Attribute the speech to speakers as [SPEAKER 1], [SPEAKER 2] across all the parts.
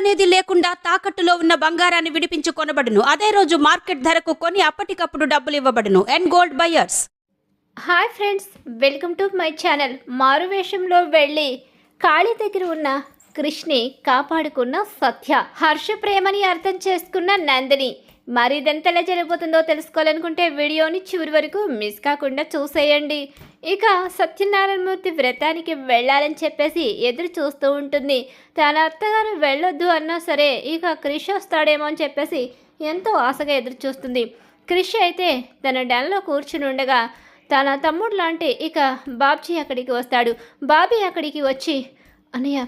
[SPEAKER 1] అనేది లేకుండా తాకట్టులో ఉన్న బంగారాన్ని విడిపించి కొనబడును అదే రోజు మార్కెట్ ధరకు కొని అప్పటికప్పుడు డబ్బులు ఇవ్వబడును. And gold buyers
[SPEAKER 2] hi friends welcome to my channel మారువేషంలో వెళ్ళి కాళీ దగ్గర ఉన్న కృష్ణి కాపాడుకున్న సత్య. హర్ష ప్రేమని అర్థం చేసుకున్న నందిని. మరి ఇదంతా ఎలా జరగబోతుందో తెలుసుకోవాలనుకుంటే వీడియోని చివరి వరకు మిస్ కాకుండా చూసేయండి. ఇక సత్యనారాయణమూర్తి వ్రతానికి వెళ్ళాలని చెప్పేసి ఎదురు చూస్తూ ఉంటుంది. తన అత్తగారు వెళ్ళొద్దు అన్నా సరే ఇక క్రిష్ వస్తాడేమో అని చెప్పేసి ఎంతో ఆశగా ఎదురు చూస్తుంది. క్రిష్ అయితే తన డన్లో కూర్చుని ఉండగా తన తమ్ముడు లాంటి ఇక బాబ్జీ అక్కడికి వస్తాడు. బాబీ అక్కడికి వచ్చి అన్నయ్య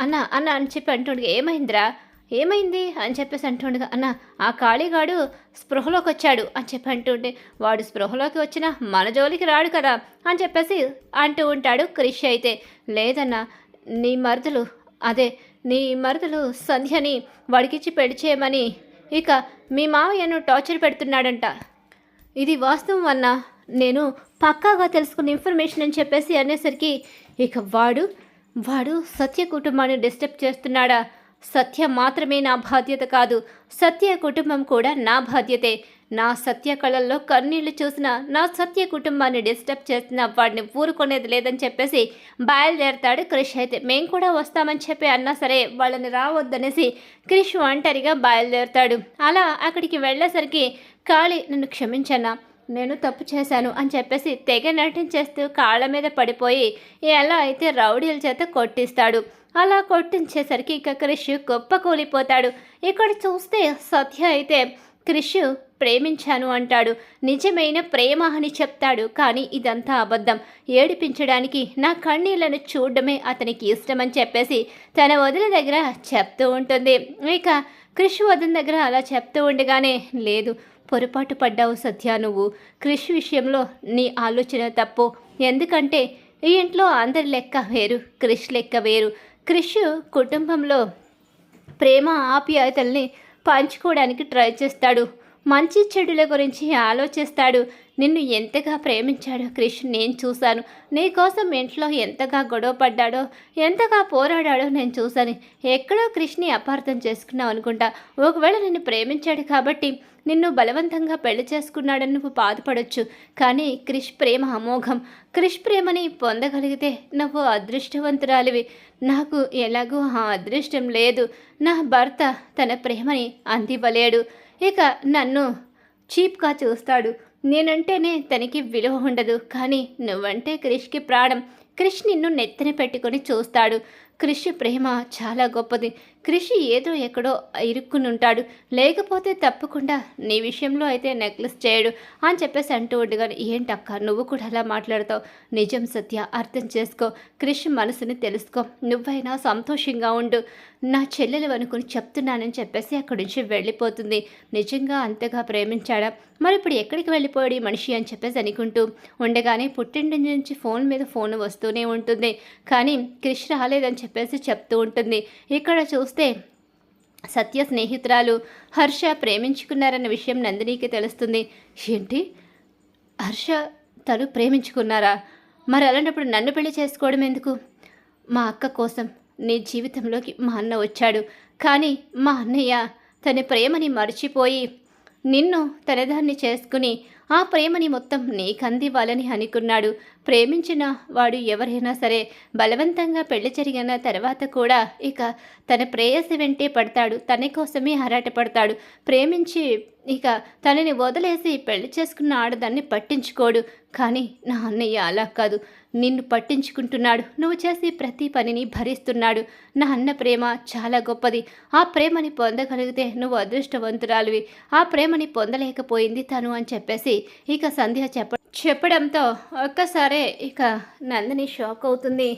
[SPEAKER 2] అన్న అన్న అని చెప్పి అంటుండగా ఏమైందిరా? ఏమైంది అని చెప్పేసి అంటుండగా అన్న ఆ కాళీగాడు స్పృహలోకి వచ్చాడు అని చెప్పి అంటుంటే వాడు స్పృహలోకి వచ్చినా మన జోలికి రాడు కదా అని చెప్పేసి అంటూ ఉంటాడు క్రిష్ అయితే. లేదన్నా నీ మరుదులు అదే నీ మరుదులు సంధ్యని వాడికిచ్చి పెళ్ళి చేయమని ఇక మీ మావయ్యను టార్చర్ పెడుతున్నాడంట. ఇది వాస్తవం అన్న నేను పక్కాగా తెలుసుకున్న ఇన్ఫర్మేషన్ అని చెప్పేసి అనేసరికి ఇక వాడు వాడు సత్య కుటుంబాన్ని డిస్టర్బ్ చేస్తున్నాడా? సత్య మాత్రమే నా బాధ్యత కాదు. సత్య కుటుంబం కూడా నా బాధ్యతే. నా సత్య కళల్లో కన్నీళ్ళు చూసిన నా సత్య కుటుంబాన్ని డిస్టర్బ్ చేసిన వాడిని ఊరుకునేది లేదని చెప్పేసి బయలుదేరతాడు క్రిష్. అయితే మేము కూడా వస్తామని చెప్పి అన్నా సరే వాళ్ళని రావద్దనేసి క్రిష్ ఒంటరిగా బయలుదేరతాడు. అలా అక్కడికి వెళ్ళేసరికి కాళీ నన్ను క్షమించన్నా. నేను తప్పు చేశాను అని చెప్పేసి తెగ నటించేస్తూ కాళ్ళ మీద పడిపోయి ఎలా అయితే రౌడీల చేత కొట్టిస్తాడు. అలా కొట్టించేసరికి ఇక క్రిష్ గొప్ప కూలిపోతాడు. ఇక్కడ చూస్తే సత్య అయితే క్రిష్ ప్రేమించాను అంటాడు. నిజమైన ప్రేమ అని చెప్తాడు. కానీ ఇదంతా అబద్ధం. ఏడిపించడానికి నా కన్నీళ్ళను చూడడమే అతనికి ఇష్టమని చెప్పేసి తన వదిన దగ్గర చెప్తూ ఉంటుంది. ఇక క్రిష్ వదిన దగ్గర అలా చెప్తూ ఉండగానే లేదు పొరపాటు పడ్డావు సత్య నువ్వు. క్రిష్ విషయంలో నీ ఆలోచన తప్పు. ఎందుకంటే ఈ ఇంట్లో అందరి లెక్క వేరు క్రిష్ లెక్క వేరు. క్రిష్ కుటుంబంలో ప్రేమ ఆప్యాయతల్ని పంచుకోవడానికి ట్రై చేస్తాడు. మంచి చెడుల గురించి ఆలోచిస్తాడు. నిన్ను ఎంతగా ప్రేమించాడో క్రిష్ నేను చూశాను. నీ కోసం ఇంట్లో ఎంతగా గొడవ పడ్డాడో ఎంతగా పోరాడాడో నేను చూశాను. ఎక్కడో క్రిష్ని అపార్థం చేసుకున్నావు అనుకుంటా. ఒకవేళ నిన్ను ప్రేమించాడు కాబట్టి నిన్ను బలవంతంగా పెళ్ళి చేసుకున్నాడని నువ్వు బాధపడొచ్చు. కానీ క్రిష్ ప్రేమ అమోఘం. క్రిష్ ప్రేమని పొందగలిగితే నువ్వు అదృష్టవంతురాలివి. నాకు ఎలాగూ ఆ అదృష్టం లేదు. నా భర్త తన ప్రేమని అందివ్వలేడు. ఇక నన్ను చీప్గా చూస్తాడు. నేనంటేనే తనకి విలువ ఉండదు. కానీ నువ్వంటే క్రిష్కి ప్రాణం. క్రిష్ నిన్ను నెత్తిన పెట్టుకొని చూస్తాడు. కృషి ప్రేమ చాలా గొప్పది. కృషి ఏదో ఎక్కడో ఇరుక్కుని ఉంటాడు లేకపోతే తప్పకుండా నీ విషయంలో అయితే నెక్లెస్ చేయడు అని చెప్పేసి అంటూ ఉండగానే ఏంటక్క నువ్వు కూడా అలా మాట్లాడతావు? నిజం సత్య అర్థం చేసుకో. కృషి మనసుని తెలుసుకో. నువ్వైనా సంతోషంగా ఉండు. నా చెల్లెలు అనుకుని చెప్తున్నానని చెప్పేసి అక్కడి నుంచి వెళ్ళిపోతుంది. నిజంగా అంతగా ప్రేమించాడా? మరి ఇప్పుడు ఎక్కడికి వెళ్ళిపోయాడు ఈ మనిషి అని చెప్పేసి అనుకుంటూ ఉండగానే పుట్టింటి నుంచి ఫోన్ మీద ఫోన్ వస్తూనే ఉంటుంది. కానీ క్రిష్ రాలేదని చెప్పేసి చెప్తూ ఉంటుంది. ఇక్కడ చూస్తే సత్య స్నేహితురాలు హర్ష ప్రేమించుకున్నారన్న విషయం నందినికి తెలుస్తుంది. ఏంటి? హర్ష తను ప్రేమించుకున్నారా? మరి అలాంటప్పుడు నన్ను పెళ్ళి చేసుకోవడం ఎందుకు? మా అక్క కోసం నీ జీవితంలోకి మా అన్న వచ్చాడు. కానీ మా అన్నయ్య తన ప్రేమని మర్చిపోయి నిన్ను తనదాన్ని చేసుకుని ఆ ప్రేమని మొత్తం నీకందివ్వాలని అనుకున్నాడు. ప్రేమించిన వాడు ఎవరైనా సరే బలవంతంగా పెళ్ళి జరిగిన తర్వాత కూడా ఇక తన ప్రేయసి వెంటే పడతాడు. తన కోసమే ఆరాటపడతాడు. ప్రేమించి ఇక తనని వదిలేసి పెళ్ళి చేసుకున్న ఆడదాన్ని పట్టించుకోడు. కానీ నా అన్నయ్య అలా కాదు. నిన్ను పట్టించుకుంటున్నాడు. నువ్వు చేసే ప్రతి పనిని భరిస్తున్నాడు. నా అన్న ప్రేమ చాలా గొప్పది. ఆ ప్రేమని పొందగలిగితే నువ్వు అదృష్టవంతురాలివి. ఆ ప్రేమని పొందలేకపోయింది తను అని చెప్పేసి ఇక సంధ్య చెప్ప చెప్పడంతో ఒక్కసారే ఇక నందిని షాక్ అవుతుంది.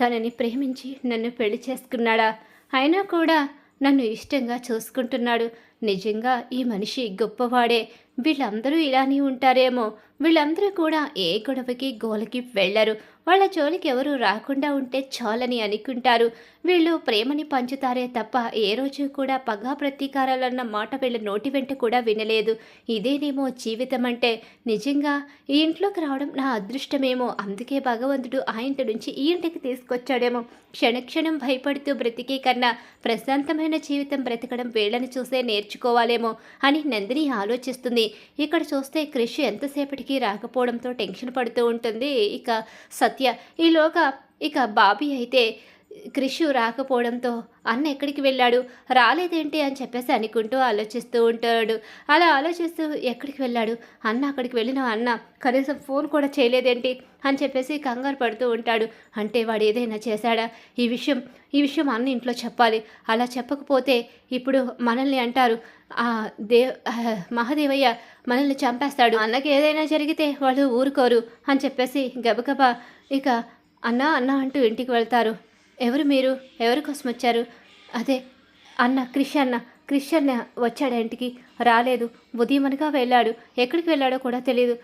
[SPEAKER 2] తనని ప్రేమించి నన్ను పెళ్ళి చేసుకున్నాడా? అయినా కూడా నన్ను ఇష్టంగా చూసుకుంటున్నాడు. నిజంగా ఈ మనిషి గొప్పవాడే. వీళ్ళందరూ ఇలానే ఉంటారేమో. వీళ్ళందరూ కూడా ఏ గొడవకి గోలకి వెళ్ళరు. వాళ్ళ జోలికి ఎవరు రాకుండా ఉంటే చాలని అనుకుంటారు. వీళ్ళు ప్రేమని పంచుతారే తప్ప ఏ రోజు కూడా పగా ప్రతీకారాలన్న మాట వీళ్ళ నోటి వెంట కూడా వినలేదు. ఇదేనేమో జీవితం అంటే నిజంగా ఈ ఇంట్లోకి రావడం నా అదృష్టమేమో. అందుకే భగవంతుడు ఆ ఇంటి నుంచి ఈ ఇంటికి తీసుకొచ్చాడేమో. క్షణక్షణం భయపడుతూ బ్రతికే కన్నా ప్రశాంతమైన జీవితం బ్రతకడం వీళ్ళని చూసే నేర్చుకోవాలేమో అని నందిని ఆలోచిస్తుంది. ఇక్కడ చూస్తే క్రిష్ ఎంతసేపటికి రాకపోవడంతో టెన్షన్ పడుతూ ఉంటుంది. ఇక సత్ సత్య. ఈలోగా ఇక బాబీ అయితే క్రిషు రాకపోవడంతో అన్న ఎక్కడికి వెళ్ళాడు? రాలేదేంటి అని చెప్పేసి అనుకుంటూ ఆలోచిస్తూ ఉంటాడు. అలా ఆలోచిస్తూ ఎక్కడికి వెళ్ళాడు? అన్న అక్కడికి వెళ్ళిన అన్న కనీసం ఫోన్ కూడా చేయలేదేంటి అని చెప్పేసి కంగారు పడుతూ ఉంటాడు. అంటే వాడు ఏదైనా చేశాడా? ఈ విషయం ఈ విషయం అన్న ఇంట్లో చెప్పాలి. అలా చెప్పకపోతే ఇప్పుడు మనల్ని అంటారు. ఆ దేవ్ మహాదేవయ్య మనల్ని చంపేస్తాడు. అన్నకి ఏదైనా జరిగితే వాళ్ళు ఊరుకోరు అని చెప్పేసి గబగబా ఇక అన్న అన్న అంటూ ఇంటికి వెళ్తారు. ఎవరు మీరు? ఎవరి కోసం వచ్చారు? అదే అన్న క్రిష్ అన్న. క్రిష్ అన్న వచ్చాడు ఇంటికి? రాలేదు. ఉదయం అనగా వెళ్ళాడు. ఎక్కడికి వెళ్ళాడో కూడా తెలియదు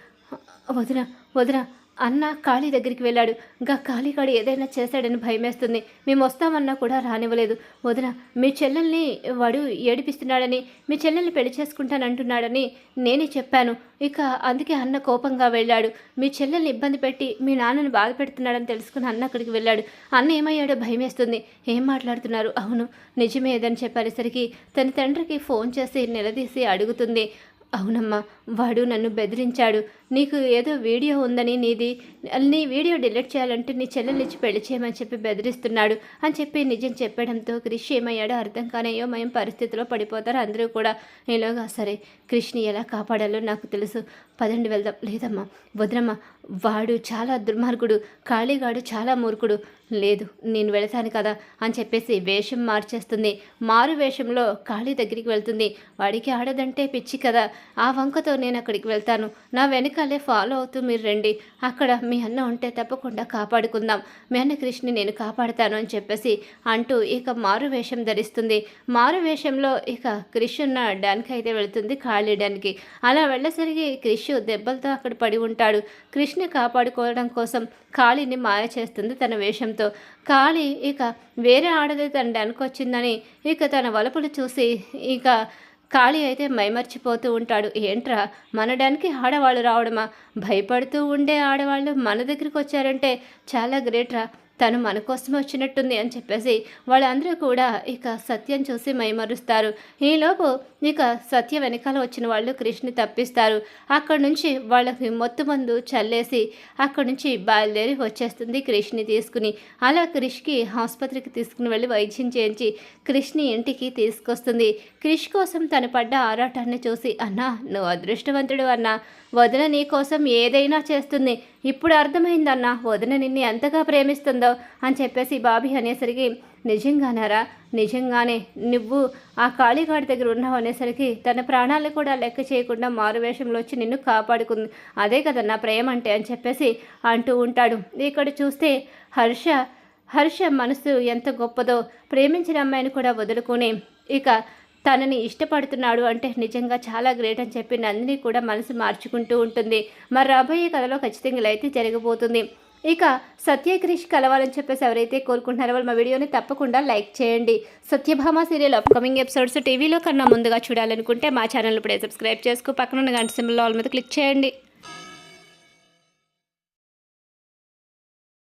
[SPEAKER 2] వదిన వదిన అన్న కాళీ దగ్గరికి వెళ్ళాడు. ఇంకా కాడు ఏదైనా చేశాడని భయమేస్తుంది. మేము వస్తామన్నా కూడా రానివ్వలేదు. వదిన మీ చెల్లెల్ని వాడు ఏడిపిస్తున్నాడని మీ చెల్లెల్ని పెళ్ళి చేసుకుంటానంటున్నాడని నేనే చెప్పాను. ఇక అందుకే అన్న కోపంగా వెళ్ళాడు. మీ చెల్లెల్ని ఇబ్బంది పెట్టి మీ నాన్నని బాధ పెడుతున్నాడని తెలుసుకుని అన్న అక్కడికి వెళ్ళాడు. అన్న ఏమయ్యాడో భయమేస్తుంది. ఏం మాట్లాడుతున్నారు? అవును నిజమే ఏదని చెప్పేసరికి తన తండ్రికి ఫోన్ చేసి నిలదీసి అడుగుతుంది. అవునమ్మా వాడు నన్ను బెదిరించాడు. నీకు ఏదో వీడియో ఉందని నీది నీ వీడియో డిలీట్ చేయాలంటే నీ చెల్లెలు ఇచ్చి పెళ్ళి చేయమని చెప్పి బెదిరిస్తున్నాడు అని చెప్పి నిజం చెప్పడంతో క్రిష్ ఏమయ్యాడో అర్థం కానయ్యో మేము పరిస్థితిలో పడిపోతారు అందరూ కూడా. ఈలోగా సరే క్రిష్ని ఎలా కాపాడాలో నాకు తెలుసు. పదండి వెళ్దాం. లేదమ్మా వదరమ్మా వాడు చాలా దుర్మార్గుడు ఖాళీగాడు చాలా మూర్ఖుడు. లేదు నేను వెళతాను కదా అని చెప్పేసి వేషం మార్చేస్తుంది. మారు వేషంలో కాళీ దగ్గరికి వెళ్తుంది. వాడికి ఆడదంటే పిచ్చి కదా. ఆ వంకతో నేను అక్కడికి వెళ్తాను. నా వెనకాలే ఫాలో అవుతూ మీరు రండి. అక్కడ మీ అన్న ఉంటే తప్పకుండా కాపాడుకుందాం. మీ అన్న కృష్ణని నేను కాపాడుతాను అని చెప్పేసి అంటూ ఇక మారు వేషం ధరిస్తుంది. మారు వేషంలో ఇక క్రిష్ ఉన్న డాన్కి అయితే వెళుతుంది ఖాళీ డాన్కి. అలా వెళ్ళసరికి క్రిష్ దెబ్బలతో అక్కడ పడి ఉంటాడు. క్రిష్ని కాపాడుకోవడం కోసం కాళీని మాయ చేస్తుంది తన వేషంతో. కాళీ ఇక వేరే ఆడది తన డాన్కి వచ్చిందని ఇక తన వలపులు చూసి ఇక ఖాళీ అయితే మైమర్చిపోతూ ఉంటాడు. ఏంట్రా? మనడానికి ఆడవాళ్ళు రావడమా? భయపడుతూ ఉండే ఆడవాళ్ళు మన దగ్గరికి వచ్చారంటే చాలా గ్రేట్ రా తను మన కోసం వచ్చినట్టుంది అని చెప్పేసి వాళ్ళందరూ కూడా ఇక సత్యం చూసి మైమరుస్తారు. ఈలోపు ఇక సత్య వెనకాల వచ్చిన వాళ్ళు క్రిష్ని తప్పిస్తారు. అక్కడి నుంచి వాళ్ళకి మొత్తం మందు చల్లేసి అక్కడి నుంచి బయలుదేరి వచ్చేస్తుంది క్రిష్ని తీసుకుని. అలా క్రిష్కి ఆసుపత్రికి తీసుకుని వెళ్ళి వైద్యం చేయించి క్రిష్ని ఇంటికి తీసుకొస్తుంది. క్రిష్ కోసం తను పడ్డ ఆరాటాన్ని చూసి అన్నా నువ్వు అదృష్టవంతుడు అన్నా. వదిన నీ కోసం ఏదైనా చేస్తుంది. ఇప్పుడు అర్థమైందన్నా వదిన నిన్ను ఎంతగా ప్రేమిస్తుందో. అని చెప్పేసి బాబీ అనేసరికి నిజంగానారా నిజంగానే నువ్వు ఆ కాళీగాడి దగ్గర ఉన్నావు అనేసరికి తన ప్రాణాలు కూడా లెక్క చేయకుండా మారువేషంలో వచ్చి నిన్ను కాపాడుకుంది. అదే కదా నా ప్రేమ అంటే అని చెప్పేసి అంటూ ఉంటాడు. ఇక్కడ చూస్తే హర్ష హర్ష మనసు ఎంత గొప్పదో ప్రేమించిన అమ్మాయిని కూడా వదులుకొని ఇక తనని ఇష్టపడుతున్నాడు అంటే నిజంగా చాలా గ్రేట్ అని చెప్పి నందిని కూడా మనసు మార్చుకుంటూ ఉంటుంది. మరి రాబోయే కథలో ఖచ్చితంగా ఇలా అయితే జరగబోతుంది ఇక సత్య క్రిష్ కలవాలని చెప్పేసి ఎవరైతే కోరుకుంటున్నారో వాళ్ళు మా వీడియోని తప్పకుండా లైక్ చేయండి. సత్యభామ సీరియల్ అప్కమింగ్ ఎపిసోడ్స్ టీవీలో కన్నా ముందుగా చూడాలనుకుంటే మా ఛానల్ ఇప్పుడే సబ్స్క్రైబ్ చేసుకో. పక్కన ఉన్న గంట సింబల్ ఆల్ మీద క్లిక్ చేయండి.